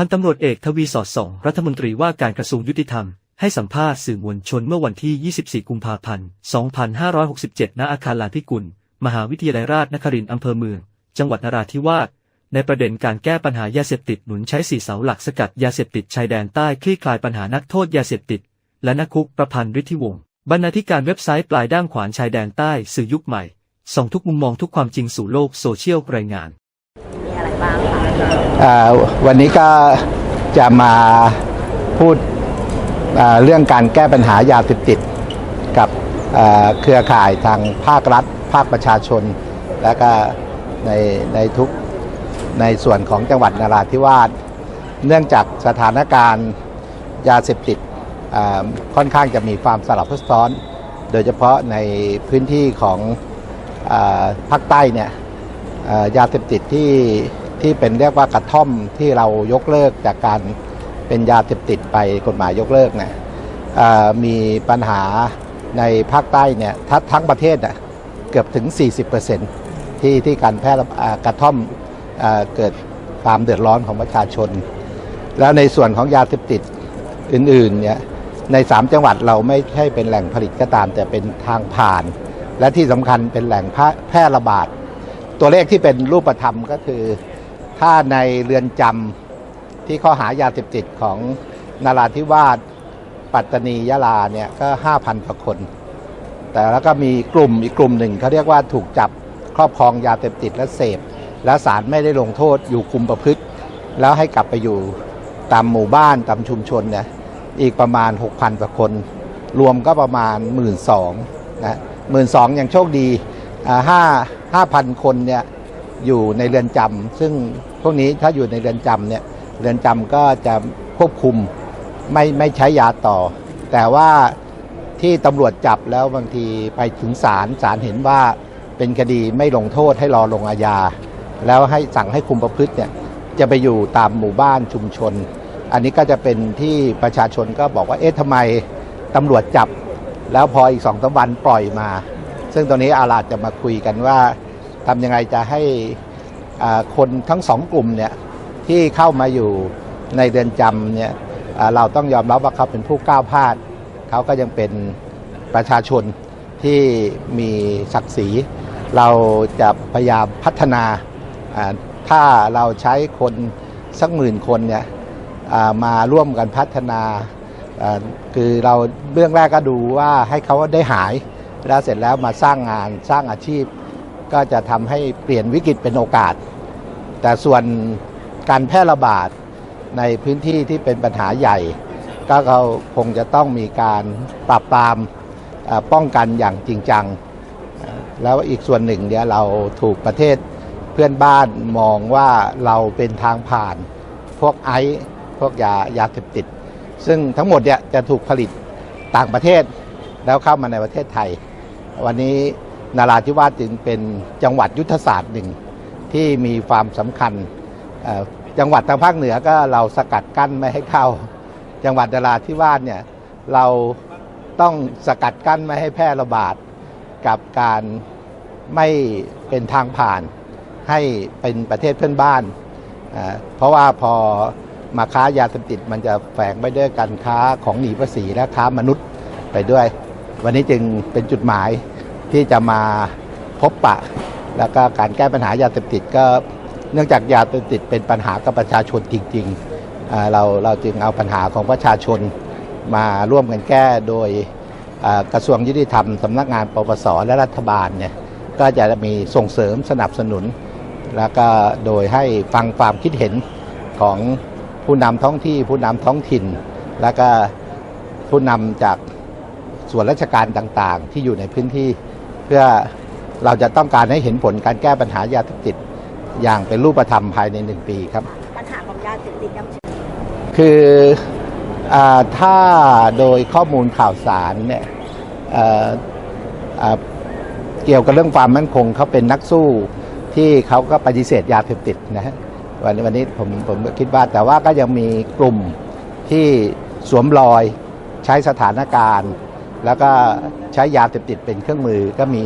พันตำรวจเอกทวีสอดส่องรัฐมนตรีว่าการกระทรวงยุติธรรม ให้สัมภาษณ์สื่อมวลชนเมื่อวันที่ 24 กุมภาพันธ์ 2567 ณ อาคารลานพิกุล มหาวิทยาลัยราชนครินทร์อำเภอเมือง จังหวัดนราธิวาส ในประเด็นการแก้ปัญหายาเสพติดหนุนใช้สี่เสาหลักสกัดยาเสพติดชายแดนใต้คลี่คลายปัญหานักโทษยาเสพติด และนักคุกประพันธ์ฤทธิวงศ์ บรรณาธิการเว็บไซต์ปลายด้ามขวานชายแดนใต้สื่อยุคใหม่ ส่องทุกมุมมองทุกความจริงสู่โลกโซเชียลรายงานมีอะไร บ้างคะอ่าวันนี้ก็จะมาพูดอ่าเรื่องการแก้ปัญหายาเสพติดกับอ่าเครือข่ายทางภาครัฐ ภาคประชาชน และก็ในในทุกในส่วนของจังหวัดนราธิวาสเนื่องจากสถานการณ์ยาเสพติดอ่าค่อนข้างจะมีความสลับซับซ้อน โดยเฉพาะในพื้นที่ของอาภาคใต้เนี่ย เอ่อยาเสพติดที่ ที่เป็นเรียกว่ากระท่อมที่เรายกเลิกจากการเป็นยาเสพติดไปกฎหมายยกเลิกเนี่ยมีปัญหาในภาคใต้เนี่ยทัทั้งประเทศน่ะเกือบถึง 40%ที่ที่การแพร่กระท่อมเอ่อเกิดความเดือดร้อนของประชาชน แล้วในส่วนของยาเสพติดอื่นๆเนี่ยใน 3 จังหวัดเราไม่ใช่เป็นแหล่งผลิตก็ตาม แต่เป็นทางผ่าน และที่สำคัญเป็นแหล่งแพร่ระบาด ตัวเลขที่เป็นรูปธรรมก็คือ ถ้าในเรือนจำที่ข้อหายาเสพติดของนาราธิวาสปัตตานียะลาเนี่ยก็ 5,000กว่าคน แต่แล้วก็มีกลุ่มอีกกลุ่มหนึ่งเขาเรียกว่าถูกจับครอบครองยาเสพติดและเสพ และศาลไม่ได้ลงโทษอยู่คุมประพฤติ แล้วให้กลับไปอยู่ตามหมู่บ้านตามชุมชนเนี่ยอีกประมาณ 6,000กว่าคน รวมก็ประมาณ 1 2ื่นนะหมื่นสองยังโชคดีห้าห้าพันคนเนี่ย อยู่ในเรือนจำซึ่งพวกนี้ถ้าอยู่ในเรือนจำเนี่ยเรือนจำก็จะควบคุมไม่ไม่ใช้ยาต่อ แต่ว่าที่ตำรวจจับแล้วบางทีไปถึงศาลศาลเห็นว่าเป็นคดีไม่ลงโทษให้รอลงอาญา แล้วให้สั่งให้คุมประพฤติเนี่ยจะไปอยู่ตามหมู่บ้านชุมชน อันนี้ก็จะเป็นที่ประชาชนก็บอกว่าเอ๊ะทำไมตำรวจจับ แล้วพออีกสองสามวันปล่อยมา ซึ่งตรงนี้อาลาดจะมาคุยกันว่า ทำยังไงจะให้คนทั้งสองกลุ่มเนี่ยที่เข้ามาอยู่ในเรือนจำเนี่ยเราต้องยอมรับว่าเขาเป็นผู้ก้าวพลาดเขาก็ยังเป็นประชาชนที่มีศักดิ์ศรี เราจะพยายามพัฒนาถ้าเราใช้คนสักหมื่นคนเนี่ยมาร่วมกันพัฒนาคือเราเรื่องแรกก็ดูว่าให้เขาได้หาย แล้วเสร็จแล้วมาสร้างงานสร้างอาชีพ ก็จะทำให้เปลี่ยนวิกฤตเป็นโอกาส แต่ส่วนการแพร่ระบาดในพื้นที่ที่เป็นปัญหาใหญ่ ก็เขาคงจะต้องมีการปราบปรามป้องกันอย่างจริงจัง แล้วอีกส่วนหนึ่งเนี่ยเราถูกประเทศเพื่อนบ้านมองว่าเราเป็นทางผ่าน พวกไอซ์พวกยายาเสพติด ซึ่งทั้งหมดเนี่ยจะถูกผลิตต่างประเทศแล้วเข้ามาในประเทศไทย วันนี้ นาราธิวาสจึงเป็นจังหวัดยุทธศาสตร์หนึ่งที่มีความสำคัญจังหวัดทางภาคเหนือก็เราสกัดกั้นไม่ให้เข้า จังหวัดนาราธิวาสเนี่ยเราต้องสกัดกั้นไม่ให้แพร่ระบาดกับการไม่เป็นทางผ่านให้เป็นประเทศเพื่อนบ้าน เพราะว่าพอมาค้ายาเสพติดมันจะแฝงไปด้วยการค้าของหนีภาษีและค้ามนุษย์ไปด้วย วันนี้จึงเป็นจุดหมาย ที่จะมาพบปะ แล้วก็การแก้ปัญหายาเสพติดก็เนื่องจากยาเสพติดเป็นปัญหากับประชาชนจริงๆ เราเราจึงเอาปัญหาของประชาชนมาร่วมกันแก้โดยกระทรวงยุติธรรมสำนักงานปปสและรัฐบาลเนี่ยก็จะมีส่งเสริมสนับสนุน แล้วก็โดยให้ฟังความคิดเห็นของผู้นำท้องที่ผู้นำท้องถิ่น แล้วก็ผู้นำจากส่วนราชการต่างๆ ที่อยู่ในพื้นที่ เพื่อเราจะต้องการให้เห็นผลการแก้ปัญหายาเสพติดอย่างเป็นรูปธรรมภายในหนึ่งปีครับ ปัญหาของยาเสพติดยังคืออาถ้าโดยข้อมูลข่าวสารเนี่ยเอ่ออ่าเกี่ยวกับเรื่องความมั่นคงเขาเป็นนักสู้ที่เขาก็ปฏิเสธยาเสพติดนะฮะวันนี้วันนี้ผมผมก็คิดว่าแต่ว่าก็ยังมีกลุ่มที่สวมรอยใช้สถานการณ์ แล้วก็ใช้ยาเสพติดเป็นเครื่องมือก็มี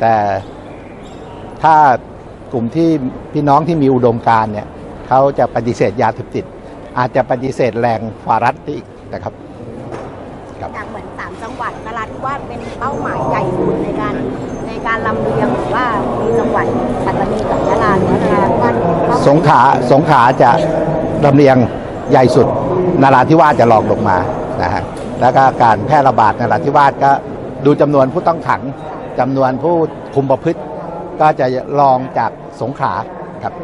แต่ถ้ากลุ่มที่พี่น้องที่มีอุดมการณ์เนี่ยเขาจะปฏิเสธยาเสพติด อาจจะปฏิเสธแรงฟารัสอีกนะครับครับจากเหมือนสามจังหวัดนราธิวาสเป็นเป้าหมายใหญ่สุดในการในการลำเลียงหรือว่ามีจังหวัดปัตตานีกับยะลาหรือว่านราธิวาสเป้หมยสงขลาสงขลาจะลำเลียงใหญ่สุดนาราธิวาสจะรองลงมานะฮะ แล้วก็การแพร่ระบาดในราธิวาสก็ดูจำนวนผู้ต้องขังจำนวนผู้คุมประพฤติ ก็จะรองจากสงขลาครับ